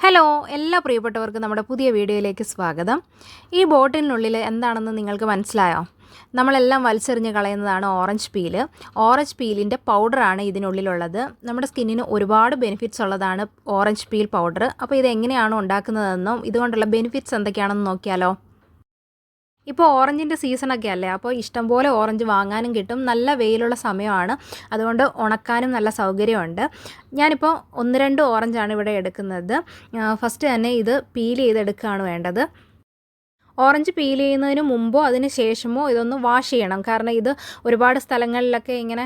Hello എല്ലാ പ്രിയപ്പെട്ടവർക്കും നമ്മുടെ പുതിയ വീഡിയോയിലേക്ക് സ്വാഗതം. ഈ ബോട്ടിലിനുള്ളിൽ എന്താണെന്ന് നിങ്ങൾക്ക് മനസ്സിലായോ? നമ്മളെല്ലാം വലിച്ചെറിഞ്ഞ് കളയുന്നതാണ് ഓറഞ്ച് പീൽ. ഓറഞ്ച് പീലിന്റെ പൗഡറാണ് ഇതിനുള്ളിലുള്ളത്. നമ്മുടെ സ്കിന്നിന് ഒരുപാട് ബെനിഫിറ്റ്സ് ഉള്ളതാണ് ഓറഞ്ച് പീൽ പൗഡർ. അപ്പോൾ ഇത് എങ്ങനെയാണ് ഉണ്ടാക്കുന്നതെന്നും ഇതുകൊണ്ടുള്ള ബെനിഫിറ്റ്സ് എന്തൊക്കെയാണെന്ന് നോക്കിയാലോ. ഇപ്പോൾ ഓറഞ്ചിന്റെ സീസണൊക്കെ അല്ലേ? അപ്പോൾ ഇഷ്ടംപോലെ ഓറഞ്ച് വാങ്ങാനും കിട്ടും. നല്ല വെയിലുള്ള സമയമാണ്. അതുകൊണ്ട് ഉണക്കാനും നല്ല സൗകര്യമുണ്ട്. ഞാനിപ്പോൾ ഒന്ന് രണ്ട് ഓറഞ്ചാണ് ഇവിടെ എടുക്കുന്നത്. ഫസ്റ്റ് തന്നെ ഇത് പീൽ ചെയ്തെടുക്കുകയാണ് വേണ്ടത്. ഓറഞ്ച് പീൽ ചെയ്യുന്നതിന് മുമ്പോ അതിന് ശേഷമോ ഇതൊന്ന് വാഷ് ചെയ്യണം. കാരണം ഇത് ഒരുപാട് സ്ഥലങ്ങളിലൊക്കെ ഇങ്ങനെ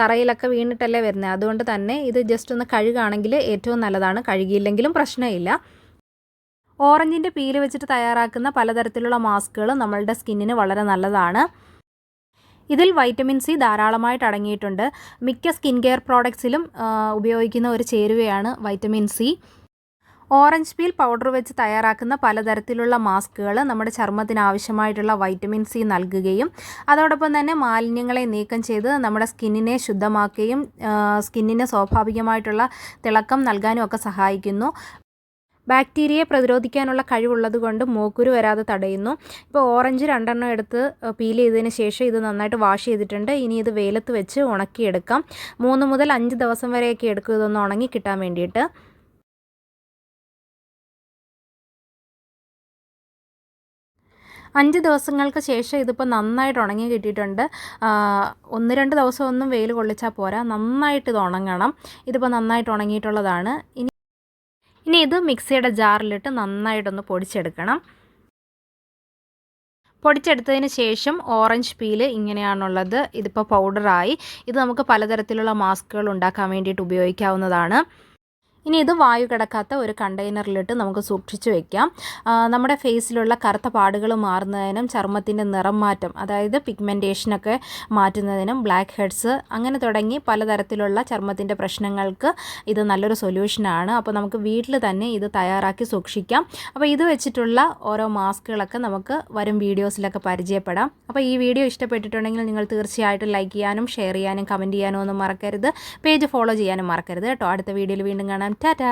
തറയിലൊക്കെ വീണിട്ടല്ലേ വരുന്നത് അതുകൊണ്ട് തന്നെ ഇത് ജസ്റ്റ് ഒന്ന് കഴുകുകയാണെങ്കിൽ ഏറ്റവും നല്ലതാണ്. കഴുകിയില്ലെങ്കിലും പ്രശ്നമില്ല. ഓറഞ്ചിന്റെ പീൽ വെച്ചിട്ട് തയ്യാറാക്കുന്ന പലതരത്തിലുള്ള മാസ്കുകൾ നമ്മളുടെ സ്കിന്നിന് വളരെ നല്ലതാണ്. ഇതിൽ വൈറ്റമിൻ സി ധാരാളമായിട്ട് അടങ്ങിയിട്ടുണ്ട്. മിക്ക സ്കിൻ കെയർ പ്രോഡക്ട്സിലും ഉപയോഗിക്കുന്ന ഒരു ചേരുവയാണ് vitamin C. Orange peel powder വെച്ച് തയ്യാറാക്കുന്ന പലതരത്തിലുള്ള മാസ്കുകൾ നമ്മുടെ ചർമ്മത്തിന് ആവശ്യമായിട്ടുള്ള വൈറ്റമിൻ സി നൽകുകയും അതോടൊപ്പം തന്നെ മാലിന്യങ്ങളെ നീക്കം ചെയ്ത് നമ്മുടെ സ്കിന്നിനെ ശുദ്ധമാക്കുകയും സ്കിന്നിന് സ്വാഭാവികമായിട്ടുള്ള തിളക്കം നൽകാനും ഒക്കെ സഹായിക്കുന്നു. ബാക്ടീരിയയെ പ്രതിരോധിക്കാനുള്ള കഴിവുള്ളത് കൊണ്ട് മൂക്കുരു വരാതെ തടയുന്നു. ഇപ്പോൾ ഓറഞ്ച് രണ്ടെണ്ണം എടുത്ത് പീൽ ചെയ്തതിന് ശേഷം ഇത് നന്നായിട്ട് വാഷ് ചെയ്തിട്ടുണ്ട്. ഇനി ഇത് വെയിലത്ത് വെച്ച് ഉണക്കിയെടുക്കാം. മൂന്ന് മുതൽ അഞ്ച് ദിവസം വരെയൊക്കെ എടുക്കും ഇതൊന്ന് ഉണങ്ങി കിട്ടാൻ വേണ്ടിയിട്ട്. അഞ്ച് ദിവസങ്ങൾക്ക് ശേഷം ഇതിപ്പോൾ നന്നായിട്ട് ഉണങ്ങി കിട്ടിയിട്ടുണ്ട്. ഒന്ന് രണ്ട് ദിവസം ഒന്നും വെയിൽ കൊള്ളിച്ചാൽ പോരാ. നന്നായിട്ട് ഇത് ഉണങ്ങണം. ഇതിപ്പോൾ നന്നായിട്ട് ഉണങ്ങിയിട്ടുള്ളതാണ്. ഇനി ഇനി ഇത് മിക്സിയുടെ ജാറിലിട്ട് നന്നായിട്ടൊന്ന് പൊടിച്ചെടുക്കണം. പൊടിച്ചെടുത്തതിന് ശേഷം ഓറഞ്ച് പീൽ ഇങ്ങനെയാണുള്ളത്. ഇതിപ്പോൾ പൗഡറായി. ഇത് നമുക്ക് പലതരത്തിലുള്ള മാസ്കുകൾ ഉണ്ടാക്കാൻ വേണ്ടിയിട്ട് ഉപയോഗിക്കാവുന്നതാണ്. ഇനി ഇത് വായു കിടക്കാത്ത ഒരു കണ്ടെയ്നറിലിട്ട് നമുക്ക് സൂക്ഷിച്ചു വെക്കാം. നമ്മുടെ ഫേസിലുള്ള കറുത്ത പാടുകൾ മാറുന്നതിനും ചർമ്മത്തിന്റെ നിറം മാറ്റം അതായത് പിഗ്മെന്റേഷനൊക്കെ മാറ്റുന്നതിനും ബ്ലാക്ക് ഹെഡ്സ് അങ്ങനെ തുടങ്ങി പലതരത്തിലുള്ള ചർമ്മത്തിന്റെ പ്രശ്നങ്ങൾക്ക് ഇത് നല്ലൊരു സൊല്യൂഷനാണ് അപ്പോൾ നമുക്ക് വീട്ടിൽ തന്നെ ഇത് തയ്യാറാക്കി സൂക്ഷിക്കാം. അപ്പോൾ ഇത് വെച്ചിട്ടുള്ള ഓരോ മാസ്കുകളൊക്കെ നമുക്ക് വരും വീഡിയോസിലൊക്കെ പരിചയപ്പെടാം. അപ്പോൾ ഈ വീഡിയോ ഇഷ്ടപ്പെട്ടിട്ടുണ്ടെങ്കിൽ നിങ്ങൾ തീർച്ചയായിട്ടും ലൈക്ക് ചെയ്യാനും ഷെയർ ചെയ്യാനും കമന്റ് ചെയ്യാനും ഒന്നും മറക്കരുത്. പേജ് ഫോളോ ചെയ്യാനും മറക്കരുത് കേട്ടോ. അടുത്ത വീഡിയോയിൽ വീണ്ടും കാണാം. টাটা